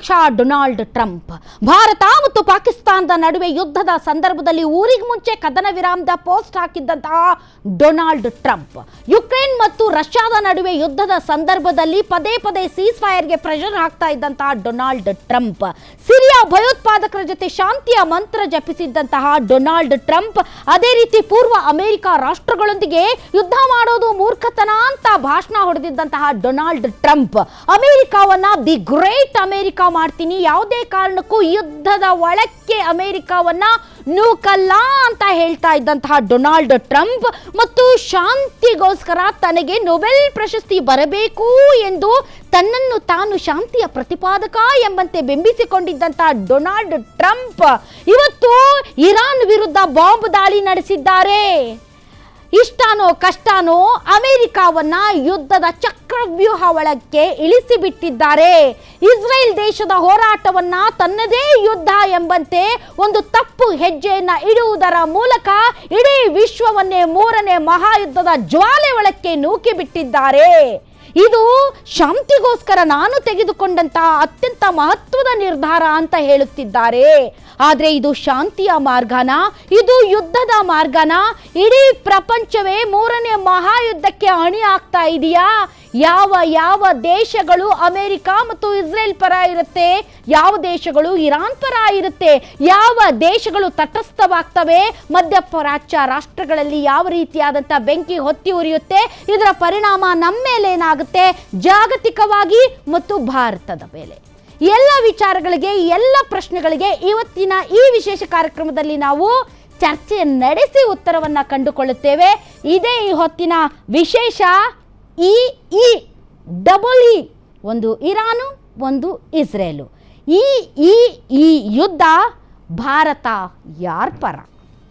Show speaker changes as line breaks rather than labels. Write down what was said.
ಅಧ್ಯಕ್ಷ Donald Trump. Bharat ಮತ್ತು ಪಾಕಿಸ್ತಾನದ ನಡುವೆ ಯುದ್ಧದ ಸಂದರ್ಭದಲ್ಲಿ ಊರಿಗೆ ಮುಂಚೆ ಕದನ ವಿರಾಮದ ಪೋಸ್ಟ್ ಹಾಕಿದ್ದಂತಹ ಡೊನಾಲ್ಡ್ ಟ್ರಂಪ್. ಯುಕ್ರೇನ್ ಮತ್ತು ರಷ್ಯಾದ ನಡುವೆ ಯುದ್ಧದ ಸಂದರ್ಭದಲ್ಲಿ ಪದೇ ಪದೇ ಸೀಸ್ ಫೈರ್ಗೆ ಪ್ರೆಷರ್ ಹಾಕ್ತಾ ಇದ್ದಂತಹ ಡೊನಾಲ್ಡ್ ಟ್ರಂಪ್. ಭಯೋತ್ಪಾದಕರ ಜೊತೆ ಶಾಂತಿಯ ಮಂತ್ರ ಜಪಿಸಿದ್ದಂತಹ ಡೊನಾಲ್ಡ್ ಟ್ರಂಪ್ ಅದೇ ರೀತಿ ಪೂರ್ವ ಅಮೆರಿಕ ರಾಷ್ಟ್ರಗಳೊಂದಿಗೆ ಯುದ್ಧ ಮಾಡೋದು ಮೂರ್ಖತನ ಅಂತ ಭಾಷಣ ಹೊಡೆದಿದ್ದಂತಹ ಡೊನಾಲ್ಡ್ ಟ್ರಂಪ್. ಅಮೆರಿಕಾವನ್ನ ದಿ ಗ್ರೇಟ್ ಅಮೆರಿಕ ಮಾಡ್ತೀನಿ. ಯಾವುದೇ ಕಾರಣಕ್ಕೂ ಯುದ್ಧದ ಒಳಕ್ಕೆ ಅಮೆರಿಕಾವನ್ನ ನೂಕಲ್ಲ ಅಂತ ಹೇಳ್ತಾ ಇದ್ದಂತಹ ಡೊನಾಲ್ಡ್ ಟ್ರಂಪ್ ಮತ್ತು ಶಾಂತಿಗೋಸ್ಕರ ತನಗೆ ನೊಬೆಲ್ ಪ್ರಶಸ್ತಿ ಬರಬೇಕು ಎಂದು ತನ್ನನ್ನು ತಾನು ಶಾಂತಿಯ ಪ್ರತಿಪಾದಕ ಎಂಬಂತೆ ಬಿಂಬಿಸಿಕೊಂಡಿದ್ದಂತಹ ಡೊನಾಲ್ಡ್ ಟ್ರಂಪ್ ಇವತ್ತು ಇರಾನ್ ವಿರುದ್ಧ ಬಾಂಬ್ ದಾಳಿ ನಡೆಸಿದ್ದಾರೆ. ಇಷ್ಟಾನೋ ಕಷ್ಟಾನೋ ಅಮೆರಿಕಾವನ್ನ ಯುದ್ಧದ ಚಕ್ರವ್ಯೂಹ ಒಳಕ್ಕೆ ಇಳಿಸಿಬಿಟ್ಟಿದ್ದಾರೆ. ಇಸ್ರೇಲ್ ದೇಶದ ಹೋರಾಟವನ್ನ ತನ್ನದೇ ಯುದ್ಧ ಎಂಬಂತೆ ಒಂದು ತಪ್ಪು ಹೆಜ್ಜೆಯನ್ನ ಇಡುವುದರ ಮೂಲಕ ಇಡೀ ವಿಶ್ವವನ್ನೇ ಮೂರನೇ ಮಹಾಯುದ್ಧದ ಜ್ವಾಲೆ ಒಳಕ್ಕೆ ನೂಕಿ ಬಿಟ್ಟಿದ್ದಾರೆ ಇದು ಶಾಂತಿಗೋಸ್ಕರ ನಾನು ತೆಗೆದುಕೊಂಡಂತಹ ಅತ್ಯಂತ ಮಹತ್ವದ ನಿರ್ಧಾರ ಅಂತ ಹೇಳುತ್ತಿದ್ದಾರೆ. ಆದರೆ ಇದು ಶಾಂತಿಯ ಮಾರ್ಗನ? ಇದು ಯುದ್ಧದ ಮಾರ್ಗನ? ಇಡೀ ಪ್ರಪಂಚವೇ ಮೂರನೇ ಮಹಾಯುದ್ಧಕ್ಕೆ ಅಣಿ ಆಗ್ತಾ ಇದೆಯಾ? ಯಾವ ಯಾವ ದೇಶಗಳು ಅಮೆರಿಕ ಮತ್ತು ಇಸ್ರೇಲ್ ಪರ ಇರುತ್ತೆ, ಯಾವ ದೇಶಗಳು ಇರಾನ್ ಪರ ಇರುತ್ತೆ, ಯಾವ ದೇಶಗಳು ತಟಸ್ಥವಾಗ್ತವೆ ಮಧ್ಯಪ್ರಾಚ್ಯ ರಾಷ್ಟ್ರಗಳಲ್ಲಿ ಯಾವ ರೀತಿಯಾದಂಥ ಬೆಂಕಿ ಹೊತ್ತಿ ಉರಿಯುತ್ತೆ, ಇದರ ಪರಿಣಾಮ ನಮ್ಮ ಮೇಲೆ ಏನಾಗುತ್ತೆ? ಜಾಗತಿಕವಾಗಿ ಮತ್ತು ಭಾರತದ ಮೇಲೆ. ಎಲ್ಲ ವಿಚಾರಗಳಿಗೆ, ಎಲ್ಲ ಪ್ರಶ್ನೆಗಳಿಗೆ ಇವತ್ತಿನ ಈ ವಿಶೇಷ ಕಾರ್ಯಕ್ರಮದಲ್ಲಿ ನಾವು ಚರ್ಚೆ ನಡೆಸಿ ಉತ್ತರವನ್ನು ಕಂಡುಕೊಳ್ಳುತ್ತೇವೆ. ಇದೇ ಈ ಹೊತ್ತಿನ ವಿಶೇಷ ಇ ಇ ಡಬಲ್ ಇ ಒಂದು ಇರಾನು, ಒಂದು ಇಸ್ರೇಲು. ಈ ಈ ಈ ಯುದ್ಧ ಭಾರತ ಯಾರ ಪರ?